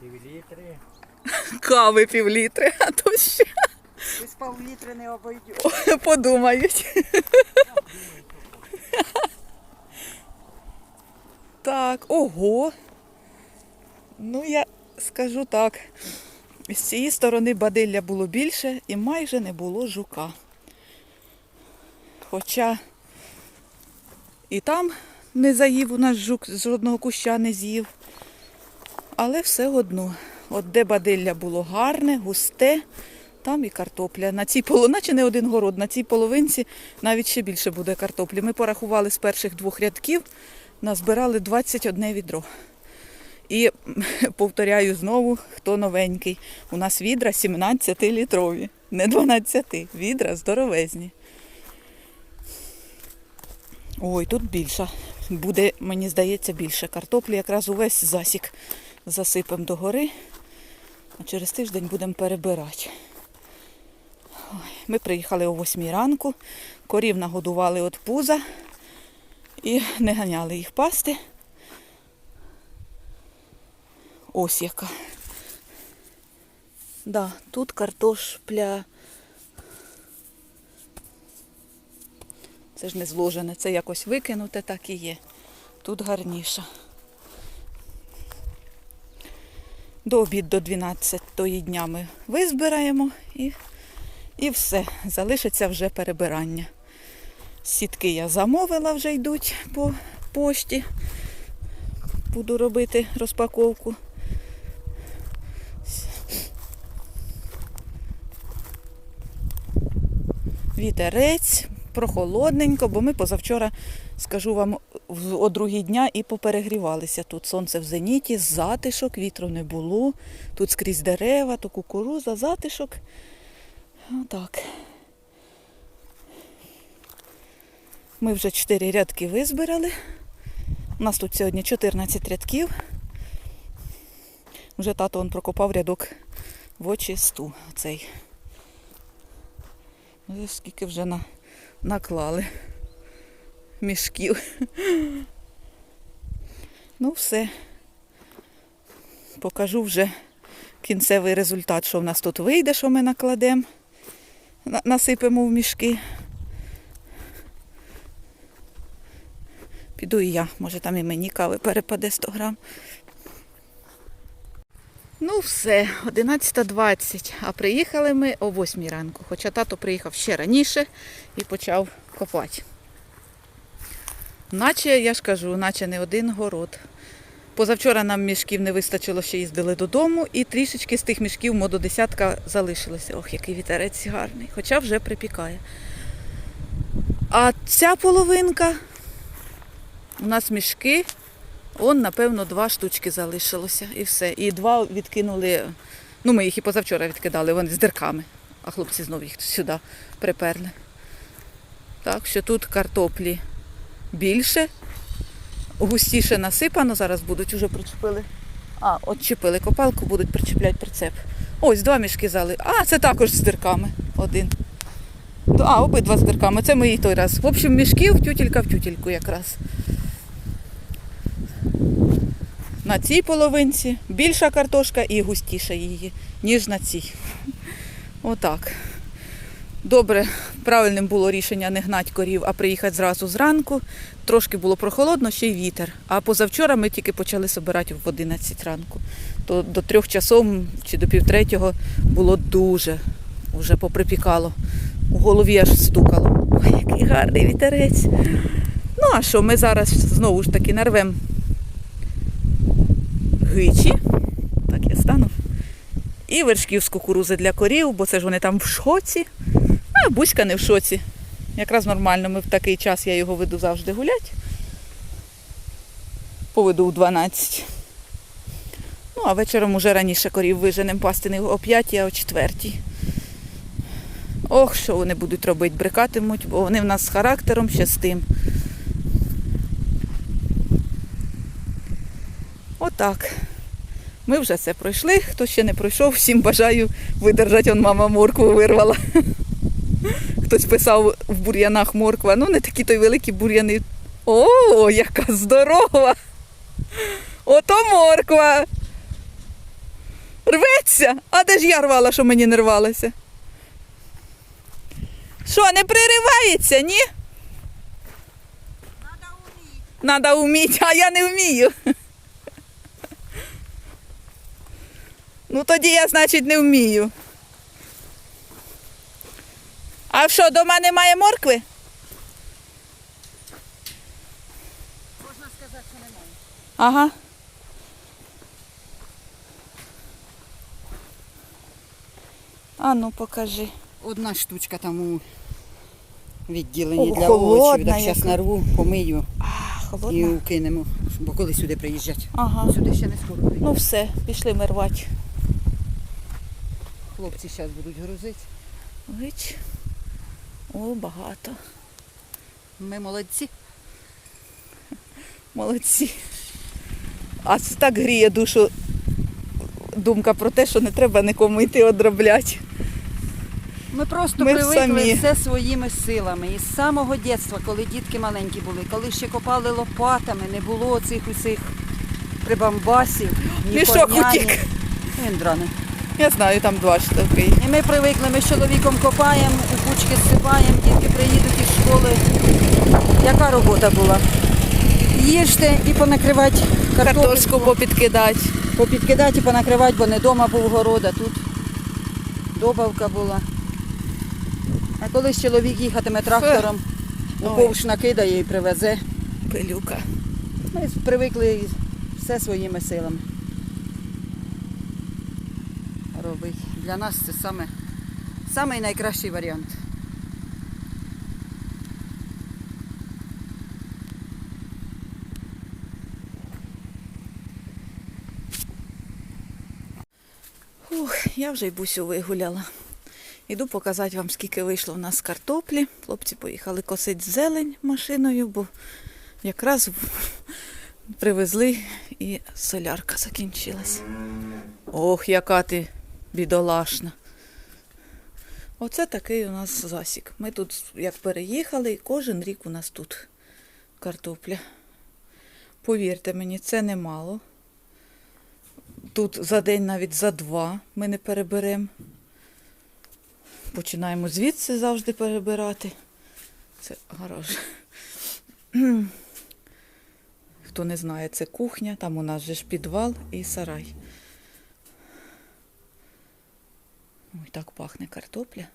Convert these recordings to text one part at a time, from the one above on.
Півлітри. Кави півлітри, а то ще Без пів-літри не обойдеш. подумають. Так, ого. Ну, я скажу так. З цієї сторони бадилля було більше і майже не було жука. Хоча і там не заїв у нас жук, з жодного куща не з'їв. Але все одно, от де бадилля було гарне, густе, там і картопля. На цій поло, наче не один город, на цій половинці навіть ще більше буде картоплі. Ми порахували з перших двох рядків, назбирали 21 відро. І повторяю знову, хто новенький. У нас відра 17-літрові, не 12, відра здоровезні. Ой, тут більше. Буде, мені здається, більше картоплі. Якраз увесь засік засипемо догори, а через тиждень будемо перебирати. Ми приїхали о 8 ранку, корів нагодували від пуза і не ганяли їх пасти. Ось яка. Да, тут картошпля. Це ж не зложене, це якось викинуте, так і є. Тут гарніше. До обід до 12 дня ми визбираємо і, і все. Залишиться вже перебирання. Сітки я замовила, вже йдуть по пошті. Буду робити розпаковку. Вітерець, прохолодненько, бо ми позавчора, скажу вам, о другій дня і поперегрівалися. Тут сонце в зеніті, затишок, вітру не було. Тут скрізь дерева, то кукуруза, затишок. Отак. Ми вже 4 рядки визбирали. У нас тут сьогодні 14 рядків. Вже тато он прокопав рядок в очисту. Цей. Скільки вже на, наклали мішків. Ну, все. Покажу вже кінцевий результат, що в нас тут вийде, що ми накладемо, насипемо в мішки. Піду і я, може там і мені кави перепаде 100 грам. Ну все, 11.20, а приїхали ми о 8 ранку, хоча тато приїхав ще раніше і почав копати. Наче, я ж кажу, наче не один город. Позавчора нам мішків не вистачило, ще їздили додому, і трішечки з тих мішків мододесятка залишилося. Ох, який вітерець гарний, хоча вже припікає. А ця половинка у нас мішки, он, напевно, два штучки залишилося і все. І два відкинули. Ну, ми їх і позавчора відкидали, вони з дирками, а хлопці знову їх сюди приперли. Так що тут картоплі більше, густіше насипано, зараз будуть уже причепили. А, от чіпили копалку, будуть причіпляти прицеп. Ось два мішки зали. А, це також з дирками. Один. А, обидва з дирками. Це ми той раз. В общем, мішків тютілька в тютільку якраз. На цій половинці більша картошка і густіша її, ніж на цій. Отак. Добре, правильним було рішення не гнати корів, а приїхати зразу зранку. Трошки було прохолодно, ще й вітер. А позавчора ми тільки почали збирати в 11 ранку. То до трьох часов чи до півтретього було дуже, вже поприпікало. У голові аж стукало. Ой, який гарний вітерець. Ну а що, ми зараз знову ж таки нарвемо гичі. Так я стану. І вершків з кукурузи для корів, бо це ж вони там в шоці. А Буська не в шоці. Якраз нормально, ми в такий час я його веду завжди гулять. Поведу у 12. Ну, а вечором уже раніше корів виженемо пасти не о 5, а о 4. Ох, що вони будуть робити, брикатимуть, бо вони в нас з характером ще з тим. Отак. Ми вже це пройшли. Хто ще не пройшов, всім бажаю видержати. Он мама моркву вирвала. Хтось писав в бур'янах морква. Ну, не такі то й великі бур'яни. О, яка здорова! Ото морква! Рветься? А де ж я рвала, що мені не рвалося? Що, не приривається, ні? Надо вміти. Надо вміти, а я не вмію. Ну тоді я, значить, не вмію. А що, дома немає моркви? Можна сказати, що немає. Ага. А ну покажи. Одна штучка там у відділенні О, для холодна овочів. Так зараз яка. нарву, помию А, і холодно. укинемо. Бо коли сюди приїжджать? Ага. Сюди ще не скоро. приїдуть. Ну все, пішли ми рвати. Хлопці зараз будуть грузити. Вич. О, багато. Ми молодці. Молодці. А це так гріє душу думка про те, що не треба нікому йти одробляти. Ми просто Ми привикли самі. все своїми силами. І з самого дитинства, коли дітки маленькі були, коли ще копали лопатами, не було цих усіх прибамбасів, ні Мішок порняні. утік. Він драний. Я знаю, там два штуки. І ми привикли, ми з чоловіком копаємо, у кучки зсипаємо, дітки приїдуть із школи. Яка робота була? Їжте і понакривати Картошку картошку, попідкидати. попідкидати і понакривати, бо не вдома був город, а тут добавка була. А колись чоловік їхатиме трактором, у ковш накидає і привезе. Пилюка. Ми привикли все своїми силами робити. Для нас це саме, самий найкращий варіант. Ух, я вже й бусю вигуляла. Іду показати вам, скільки вийшло в нас картоплі. Хлопці поїхали косити зелень машиною, бо якраз привезли і солярка закінчилась. Ох, яка ти бідолашна. Оце такий у нас засік. Ми тут як переїхали, і кожен рік у нас тут картопля. Повірте мені, це немало. Тут за день навіть за два ми не переберемо. Починаємо звідси завжди перебирати. Це гараж. Хто не знає, це кухня, там у нас же ж підвал і сарай. Ой, так пахне картопля.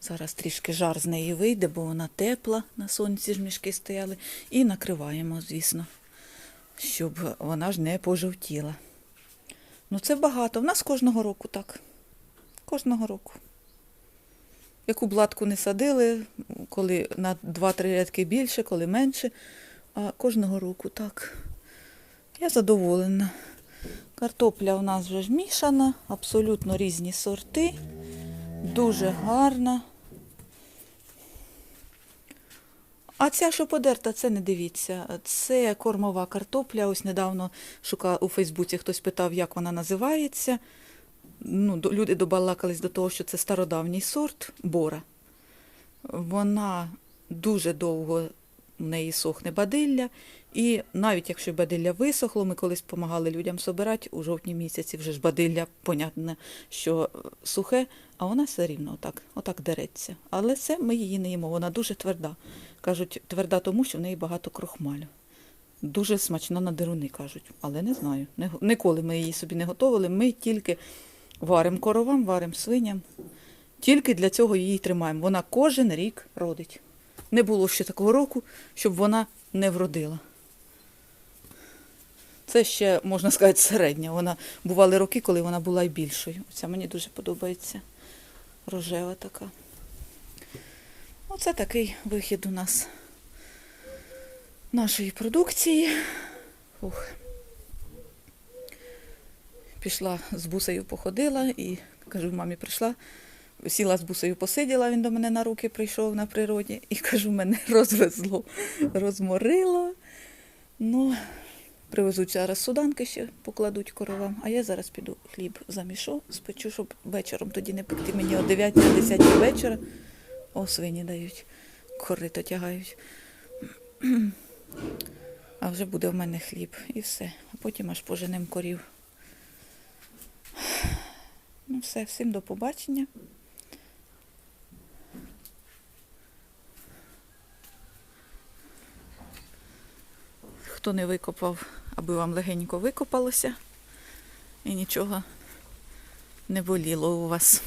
Зараз трішки жар з неї вийде, бо вона тепла, на сонці ж мішки стояли. І накриваємо, звісно, щоб вона ж не пожовтіла. Ну це багато. В нас кожного року так. Кожного року. Яку бладку не садили, коли на 2-3 рядки більше, коли менше. А кожного року так. Я задоволена. Картопля у нас вже ж мішана, абсолютно різні сорти. Дуже гарна. А ця, що подерта, це не дивіться. Це кормова картопля. Ось недавно шукав у Фейсбуці, хтось питав, як вона називається. Ну, люди добалакались до того, що це стародавній сорт бора. Вона дуже довго в неї сохне бадилля. І навіть якщо бадилля висохло, ми колись допомагали людям собирати у жовтні місяці, вже ж бадилля, понятне, що е, сухе, а вона все рівно отак, отак дереться. Але це ми її не їмо, вона дуже тверда. Кажуть, тверда тому, що в неї багато крохмалю. Дуже смачна на деруни, кажуть, але не знаю. Ніколи ми її собі не готували. Ми тільки варимо коровам, варимо свиням. Тільки для цього її тримаємо. Вона кожен рік родить. Не було ще такого року, щоб вона не вродила. Це ще, можна сказати, середня. Вона бували роки, коли вона була й більшою. Ця мені дуже подобається. Рожева така. Оце такий вихід у нас нашої продукції. Ух. Пішла з бусею походила і кажу, мамі прийшла. Сіла з бусею посиділа, він до мене на руки прийшов на природі і кажу, мене розвезло, розморило. Ну, привезуть зараз суданки ще покладуть коровам, а я зараз піду хліб замішу, спечу, щоб вечором тоді не пекти мені о 9-10 вечора. О, свині дають, корито тягають. А вже буде в мене хліб і все. А потім аж поженем корів. Ну все, всім до побачення. Хто не викопав, аби вам легенько викопалося і нічого не боліло у вас.